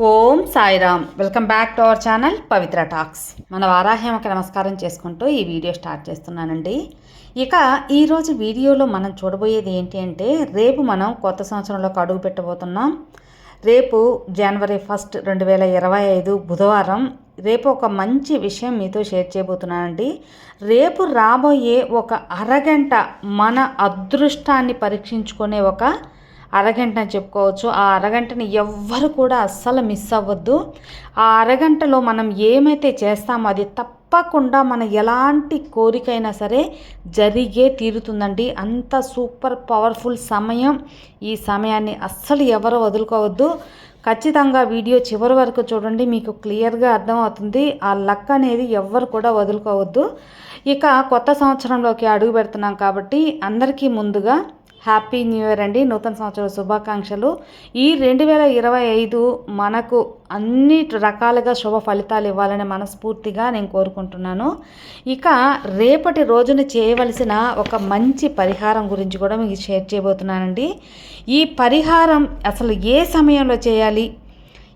Om Sairam. Welcome back to our channel Pavitra talks. మన వారాహ్యమకి నమస్కారం చేసుకుంటూ ఈ వీడియో స్టార్ట్ చేస్తున్నానండి. ఇక ఈరోజు వీడియోలో మనం చూడబోయేది ఏంటి అంటే రేపు మనం కొత్త సంవత్సరంలోకి అడుగు పెట్టబోతున్నాం. రేపు జనవరి ఫస్ట్ రెండు వేల ఇరవై ఐదు బుధవారం రేపు ఒక మంచి విషయం మీతో షేర్ చేయబోతున్నానండి. రేపు రాబోయే ఒక అరగంట మన అదృష్టాన్ని పరీక్షించుకునే ఒక అరగంట అని చెప్పుకోవచ్చు. ఆ అరగంటని ఎవ్వరు కూడా అస్సలు మిస్ అవ్వద్దు. ఆ అరగంటలో మనం ఏమైతే చేస్తామో అది తప్పకుండా మన ఎలాంటి కోరికైనా సరే జరిగే తీరుతుందండి. అంత సూపర్ పవర్ఫుల్ సమయం. ఈ సమయాన్ని అస్సలు ఎవరు వదులుకోవద్దు. ఖచ్చితంగా వీడియో చివరి వరకు చూడండి మీకు క్లియర్గా అర్థమవుతుంది. ఆ లక్ అనేది ఎవ్వరు కూడా వదులుకోవద్దు. ఇక కొత్త సంవత్సరంలోకి అడుగు పెడుతున్నాం కాబట్టి అందరికీ ముందుగా హ్యాపీ న్యూ ఇయర్ అండి. నూతన సంవత్సర శుభాకాంక్షలు. ఈ రెండు వేల ఇరవై ఐదు మనకు అన్ని రకాలుగా శుభ ఫలితాలు ఇవ్వాలని మనస్ఫూర్తిగా నేను కోరుకుంటున్నాను. ఇక రేపటి రోజున చేయవలసిన ఒక మంచి పరిహారం గురించి కూడా మీకు షేర్ చేయబోతున్నానండి. ఈ పరిహారం అసలు ఏ సమయంలో చేయాలి?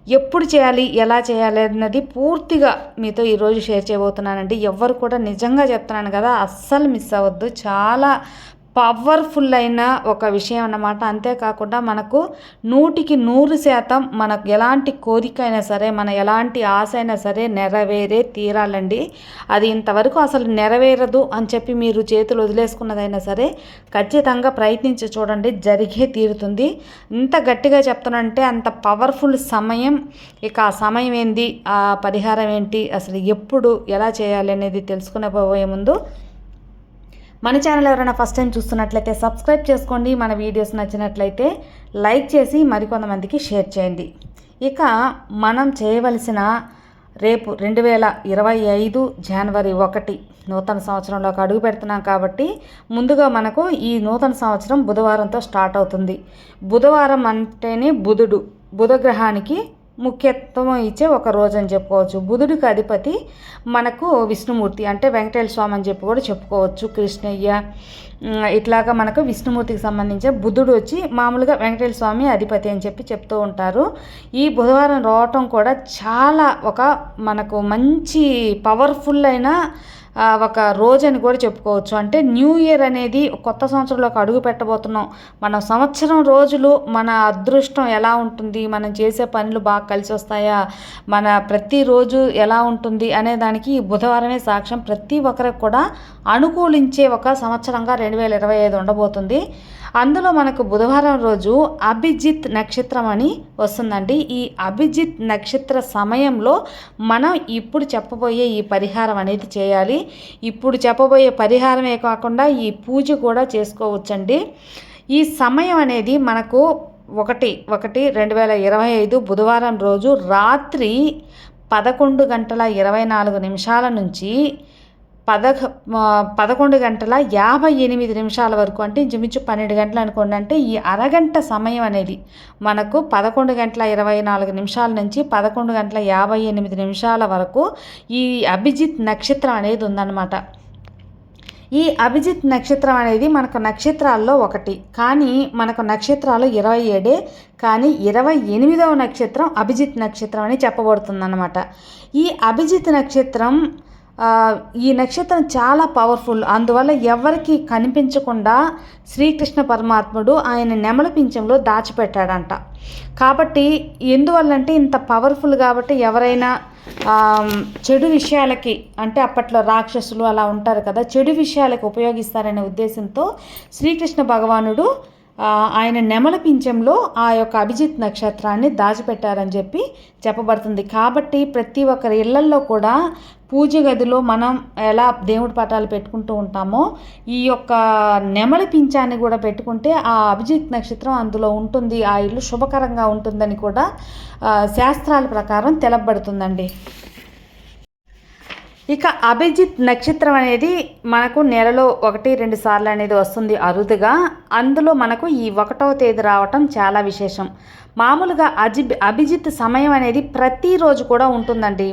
ఎప్పుడు చేయాలి? ఎలా చేయాలి? అన్నది పూర్తిగా మీతో ఈరోజు షేర్ చేయబోతున్నానండి. ఎవ్వరు కూడా నిజంగా చెప్తున్నాను కదా అస్సలు మిస్ అవ్వద్దు. చాలా పవర్ఫుల్ అయిన ఒక విషయం అన్నమాట. అంతేకాకుండా మనకు నూటికి నూరు శాతం మనకు ఎలాంటి కోరిక అయినా సరే మన ఎలాంటి ఆశ అయినా సరే నెరవేరే తీరాలండి. అది ఇంతవరకు అసలు నెరవేరదు అని చెప్పి మీరు చేతులు వదిలేసుకున్నదైనా సరే ఖచ్చితంగా ప్రయత్నించి చూడండి జరిగే తీరుతుంది. ఇంత గట్టిగా చెప్తానంటే అంత పవర్ఫుల్ సమయం ఇక ఆ సమయం ఏంది ఆ పరిహారం ఏంటి అసలు ఎప్పుడు ఎలా చేయాలి అనేది తెలుసుకునే పోయే ముందు మన ఛానల్ ఎవరైనా ఫస్ట్ టైం చూస్తున్నట్లయితే సబ్స్క్రైబ్ చేసుకోండి. మన వీడియోస్ నచ్చినట్లయితే లైక్ చేసి మరికొంతమందికి షేర్ చేయండి. ఇక మనం చేయవలసిన రేపు రెండు వేల ఇరవై ఐదు జనవరి ఒకటి నూతన సంవత్సరంలోకి అడుగు పెడుతున్నాం కాబట్టి ముందుగా మనకు ఈ నూతన సంవత్సరం బుధవారంతో స్టార్ట్ అవుతుంది. బుధవారం అంటేనే బుధుడు బుధగ్రహానికి ముఖ్యత్వం ఇచ్చే ఒక రోజు అని చెప్పుకోవచ్చు. బుధుడికి అధిపతి మనకు విష్ణుమూర్తి అంటే వెంకటేశ్వర స్వామి అని చెప్పి కూడా చెప్పుకోవచ్చు. కృష్ణయ్య ఇట్లాగా మనకు విష్ణుమూర్తికి సంబంధించిన బుధుడు వచ్చి మామూలుగా వెంకటేశ్వర స్వామి అధిపతి అని చెప్పి చెప్తూ ఉంటారు. ఈ బుధవారం రావటం కూడా చాలా ఒక మనకు మంచి పవర్ఫుల్ అయిన ఒక రోజు అని కూడా చెప్పుకోవచ్చు. అంటే న్యూ ఇయర్ అనేది కొత్త సంవత్సరంలోకి అడుగు పెట్టబోతున్నాం. మన సంవత్సరం రోజులు మన అదృష్టం ఎలా ఉంటుంది? మనం చేసే పనులు బాగా కలిసి వస్తాయా? మన ప్రతిరోజు ఎలా ఉంటుంది? అనే దానికి బుధవారమే సాక్ష్యం ప్రతి ఒక్కరికి కూడా అనుకూలించే ఒక సంవత్సరంగా రెండు వేల ఇరవై ఐదు ఉండబోతుంది. అందులో మనకు బుధవారం రోజు అభిజిత్ నక్షత్రం అని వస్తుందండి. ఈ అభిజిత్ నక్షత్ర సమయంలో మనం ఇప్పుడు చెప్పబోయే ఈ పరిహారం అనేది చేయాలి. ఇప్పుడు చెప్పబోయే పరిహారమే కాకుండా ఈ పూజ కూడా చేసుకోవచ్చండి. ఈ సమయం అనేది మనకు ఒకటి ఒకటి రెండు వేల ఇరవై ఐదు బుధవారం రోజు రాత్రి పదకొండు గంటల ఇరవై నాలుగు నిమిషాల నుంచి పదక పదకొండు గంటల యాభై ఎనిమిది నిమిషాల వరకు అంటే ఇంచుమించు పన్నెండు గంటలు అనుకోండి అంటే ఈ అరగంట సమయం అనేది మనకు పదకొండు గంటల ఇరవై నాలుగు నిమిషాల నుంచి పదకొండు గంటల యాభై ఎనిమిది నిమిషాల వరకు ఈ అభిజిత్ నక్షత్రం అనేది ఉందన్నమాట. ఈ అభిజిత్ నక్షత్రం అనేది మనకు నక్షత్రాల్లో ఒకటి కానీ మనకు నక్షత్రాలు ఇరవై ఏడే కానీ ఇరవై ఎనిమిదవ నక్షత్రం అభిజిత్ నక్షత్రం అని చెప్పబడుతుందన్నమాట. ఈ అభిజిత్ నక్షత్రం ఈ నక్షత్రం చాలా పవర్ఫుల్ అందువల్ల ఎవరికి కనిపించకుండా శ్రీకృష్ణ పరమాత్ముడు ఆయన నెమల పింఛంలో దాచిపెట్టాడంట. కాబట్టి ఎందువల్లంటే ఇంత పవర్ఫుల్ కాబట్టి ఎవరైనా చెడు విషయాలకి అంటే అప్పట్లో రాక్షసులు అలా ఉంటారు కదా చెడు విషయాలకు ఉపయోగిస్తారనే ఉద్దేశంతో శ్రీకృష్ణ భగవానుడు ఆయన నెమల పింఛంలో ఆ యొక్క అభిజిత్ నక్షత్రాన్ని దాచిపెట్టారని చెప్పి చెప్పబడుతుంది. కాబట్టి ప్రతి ఒక్కరి ఇళ్ళల్లో కూడా పూజ గదిలో మనం ఎలా దేవుడి పటాలు పెట్టుకుంటూ ఉంటామో ఈ యొక్క నెమలి పింఛాన్ని కూడా పెట్టుకుంటే ఆ అభిజిత్ నక్షత్రం అందులో ఉంటుంది. ఆ ఇల్లు శుభకరంగా ఉంటుందని కూడా శాస్త్రాల ప్రకారం తెలబడుతుందండి ఇక అభిజిత్ నక్షత్రం అనేది మనకు నెలలో ఒకటి రెండు సార్లు అనేది వస్తుంది అరుదుగా. అందులో మనకు ఈ ఒకటవ తేదీ రావటం చాలా విశేషం. మామూలుగా అజి అభిజిత్ సమయం అనేది ప్రతిరోజు కూడా ఉంటుందండి.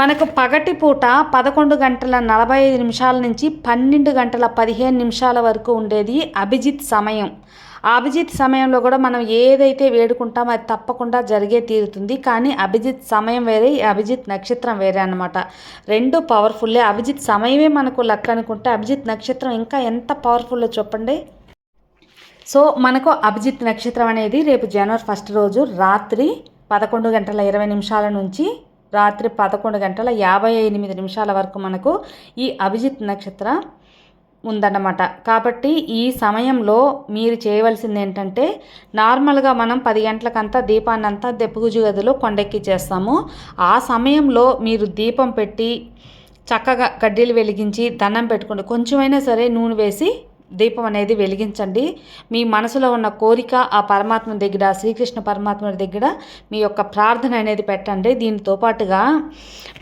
మనకు పగటి పూట పదకొండు గంటల నలభై ఐదు నిమిషాల నుంచి పన్నెండు గంటల పదిహేను నిమిషాల వరకు ఉండేది అభిజిత్ సమయం. అభిజిత్ సమయంలో కూడా మనం ఏదైతే వేడుకుంటామో అది తప్పకుండా జరిగే తీరుతుంది. కానీ అభిజిత్ సమయం వేరే అభిజిత్ నక్షత్రం వేరే అనమాట రెండు పవర్ఫుల్లే. అభిజిత్ సమయమే మనకు లక్ అనుకుంటే అభిజిత్ నక్షత్రం ఇంకా ఎంత పవర్ఫుల్లో చెప్పండి? సో మనకు అభిజిత్ నక్షత్రం అనేది రేపు జనవరి ఫస్ట్ రోజు రాత్రి పదకొండు గంటల ఇరవై నిమిషాల నుంచి రాత్రి పదకొండు గంటల యాభై ఎనిమిది నిమిషాల వరకు మనకు ఈ అభిజిత్ నక్షత్రం ఉందన్నమాట. కాబట్టి ఈ సమయంలో మీరు చేయవలసింది ఏంటంటే నార్మల్గా మనం పది గంటలకంతా దీపాన్ని అంతా గదిలో కొండెక్కి చేస్తాము ఆ సమయంలో మీరు దీపం పెట్టి చక్కగా కడ్డీలు వెలిగించి దండం పెట్టుకోండి. కొంచెమైనా సరే నూనె వేసి దీపం అనేది వెలిగించండి. మీ మనసులో ఉన్న కోరిక ఆ పరమాత్మ దగ్గర శ్రీకృష్ణ పరమాత్మ దగ్గర మీ యొక్క ప్రార్థన అనేది పెట్టండి. దీనితో పాటుగా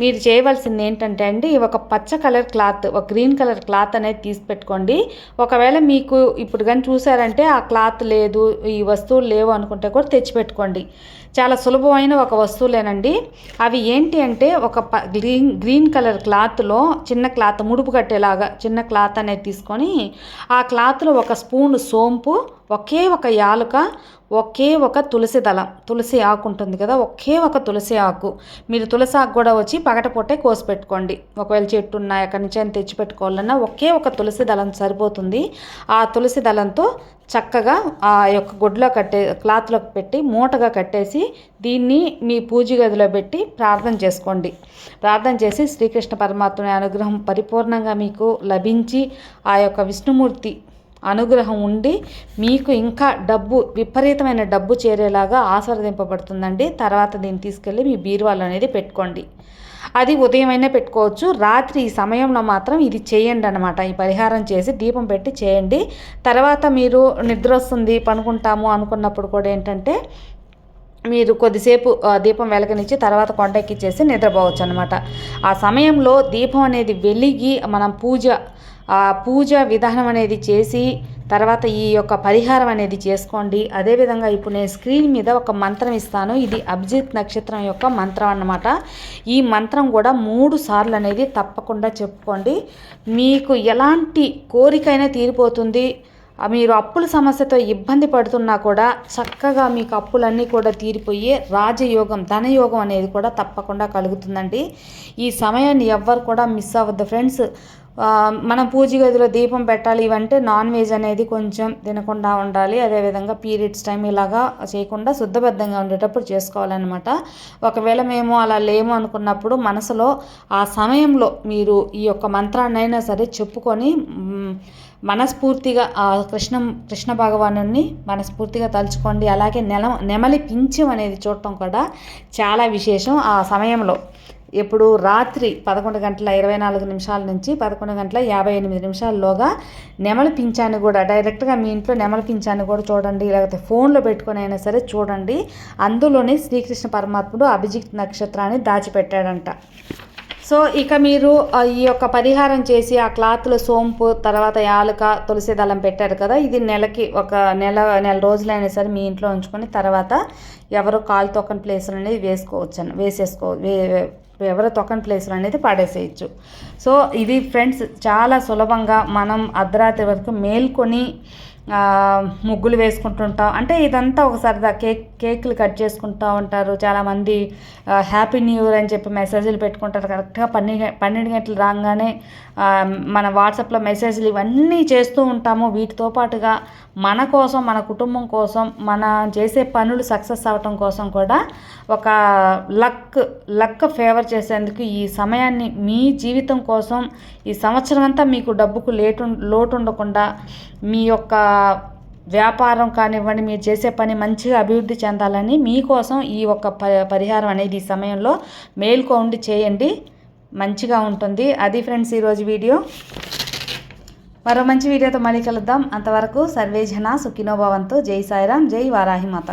మీరు చేయవలసింది ఏంటంటే అండి ఒక పచ్చ కలర్ క్లాత్ ఒక గ్రీన్ కలర్ క్లాత్ అనేది తీసి పెట్టుకోండి ఒకవేళ మీకు ఇప్పుడు కానీ చూసారంటే ఆ క్లాత్ లేదు ఈ వస్తువులు లేవు అనుకుంటే కూడా తెచ్చిపెట్టుకోండి. చాలా సులభమైన ఒక వస్తువులేనండి. అవి ఏంటి అంటే ఒక గ్రీన్ గ్రీన్ కలర్ క్లాత్లో చిన్న క్లాత్ ముడుపు కట్టేలాగా చిన్న క్లాత్ అనేది తీసుకొని ఆ ఆ క్లాత్లో ఒక స్పూన్ సోంపు ఒకే ఒక యాలుక ఒకే ఒక తులసి దళం తులసి ఆకు ఉంటుంది కదా ఒకే ఒక తులసి ఆకు. మీరు తులసి ఆకు కూడా వచ్చి పగటపొట్టే కోసి పెట్టుకోండి ఒకవేళ చెట్టు ఉన్నా ఎక్కడి నుంచి అయినా తెచ్చి పెట్టుకోవాలన్నా ఒకే ఒక తులసి దళం సరిపోతుంది. ఆ తులసి దళంతో చక్కగా ఆ యొక్క గుడ్లో కట్టే క్లాత్లోకి పెట్టి మూటగా కట్టేసి దీన్ని మీ పూజ గదిలో పెట్టి ప్రార్థన చేసుకోండి. ప్రార్థన చేసి శ్రీకృష్ణ పరమాత్మ అనుగ్రహం పరిపూర్ణంగా మీకు లభించి ఆ యొక్క విష్ణుమూర్తి అనుగ్రహం ఉండి మీకు ఇంకా డబ్బు విపరీతమైన డబ్బు చేరేలాగా ఆస్వాదింపబడుతుందండి తర్వాత దీన్ని తీసుకెళ్ళి మీ బీరువాలో అనేది పెట్టుకోండి. అది ఉదయమైనా పెట్టుకోవచ్చు. రాత్రి ఈ సమయంలో మాత్రం ఇది చేయండి అనమాట ఈ పరిహారం చేసి దీపం పెట్టి చేయండి. తర్వాత మీరు నిద్ర వస్తుంది పనుకుంటాము అనుకున్నప్పుడు కూడా ఏంటంటే మీరు కొద్దిసేపు దీపం వెలగనిచ్చి తర్వాత కొండెక్కిచ్చేసి నిద్రపోవచ్చు అనమాట ఆ సమయంలో దీపం అనేది వెలిగి మనం పూజ ఆ పూజ విధానం అనేది చేసి తర్వాత ఈ యొక్క పరిహారం అనేది చేసుకోండి. అదేవిధంగా ఇప్పుడు నేను స్క్రీన్ మీద ఒక మంత్రం ఇస్తాను. ఇది అభిజిత్ నక్షత్రం యొక్క మంత్రం అన్నమాట. ఈ మంత్రం కూడా మూడు సార్లు అనేది తప్పకుండా చెప్పుకోండి. మీకు ఎలాంటి కోరికైనా తీరిపోతుంది. మీరు అప్పుల సమస్యతో ఇబ్బంది పడుతున్నా కూడా చక్కగా మీకు అప్పులన్నీ కూడా తీరిపోయి రాజయోగం ధనయోగం అనేది కూడా తప్పకుండా కలుగుతుందండి. ఈ సమయాన్ని ఎవ్వరు కూడా మిస్ అవ్వద్దు ఫ్రెండ్స్. మనం పూజ గదిలో దీపం పెట్టాలి ఇవంటే నాన్ వెజ్ అనేది కొంచెం తినకుండా ఉండాలి. అదేవిధంగా పీరియడ్స్ టైం ఇలాగా చేయకుండా శుద్ధబద్ధంగా ఉండేటప్పుడు చేసుకోవాలన్నమాట. ఒకవేళ మేము అలా లేము అనుకున్నప్పుడు మనసులో ఆ సమయంలో మీరు ఈ యొక్క మంత్రాన్నైనా సరే చెప్పుకొని మనస్ఫూర్తిగా ఆ కృష్ణ కృష్ణ భగవాను మనస్ఫూర్తిగా తలుచుకోండి. అలాగే నెల నెమలి పింఛం అనేది చూడటం కూడా చాలా విశేషం ఆ సమయంలో. ఇప్పుడు రాత్రి పదకొండు గంటల ఇరవై నాలుగు నిమిషాల నుంచి పదకొండు గంటల యాభై ఎనిమిది నిమిషాల్లోగా నెమలి పింఛాన్ని కూడా డైరెక్ట్గా మీ ఇంట్లో నెమలి పింఛాన్ని కూడా చూడండి లేకపోతే ఫోన్లో పెట్టుకొని అయినా సరే చూడండి. అందులోనే శ్రీకృష్ణ పరమాత్ముడు అభిజిత్ నక్షత్రాన్ని దాచిపెట్టాడంట. సో ఇక మీరు ఈ యొక్క పరిహారం చేసి ఆ క్లాత్లో సోంపు తర్వాత యాలక తులసి దళం పెట్టారు కదా ఇది నెలకి ఒక నెల నెల రోజులైనా సరే మీ ఇంట్లో ఉంచుకొని తర్వాత ఎవరో కాలు తొక్కని ప్లేస్లు అనేది వేసుకోవచ్చు వేసేసుకో వే ఎవరు తొక్కని ప్లేస్లో అనేది పాడేసేయచ్చు. సో ఇది ఫ్రెండ్స్ చాలా సులభంగా మనం అర్ధరాత్రి వరకు మేల్కొని ముగ్గులు వేసుకుంటుంటాం. అంటే ఇదంతా ఒక సరదా. కేక్ కేకులు కట్ చేసుకుంటూ ఉంటారు. చాలామంది హ్యాపీ న్యూ ఇయర్ అని చెప్పి మెసేజ్లు పెట్టుకుంటారు. కరెక్ట్గా పన్నెండు పన్నెండు గంటలు రాగానే మన వాట్సాప్లో మెసేజ్లు ఇవన్నీ చేస్తూ ఉంటాము. వీటితో పాటుగా మన కోసం మన కుటుంబం కోసం మన చేసే పనులు సక్సెస్ అవ్వటం కోసం కూడా ఒక లక్ లక్ ఫేవర్ చేసేందుకు ఈ సమయాన్ని మీ జీవితం కోసం ఈ సంవత్సరం అంతా మీకు డబ్బుకు లేటు లోటు ఉండకుండా మీ యొక్క వ్యాపారం కానివ్వండి మీరు చేసే పని మంచిగా అభివృద్ధి చెందాలని మీకోసం ఈ ఒక్క పరిహారం అనేది ఈ సమయంలో మేల్కోండి చేయండి. మంచిగా ఉంటుంది. అది ఫ్రెండ్స్ ఈరోజు వీడియో. మరో మంచి వీడియోతో మళ్ళీ కలుద్దాం. అంతవరకు సర్వేజన సుఖినోభవంతో జై సాయిరాం జై వారాహిమాత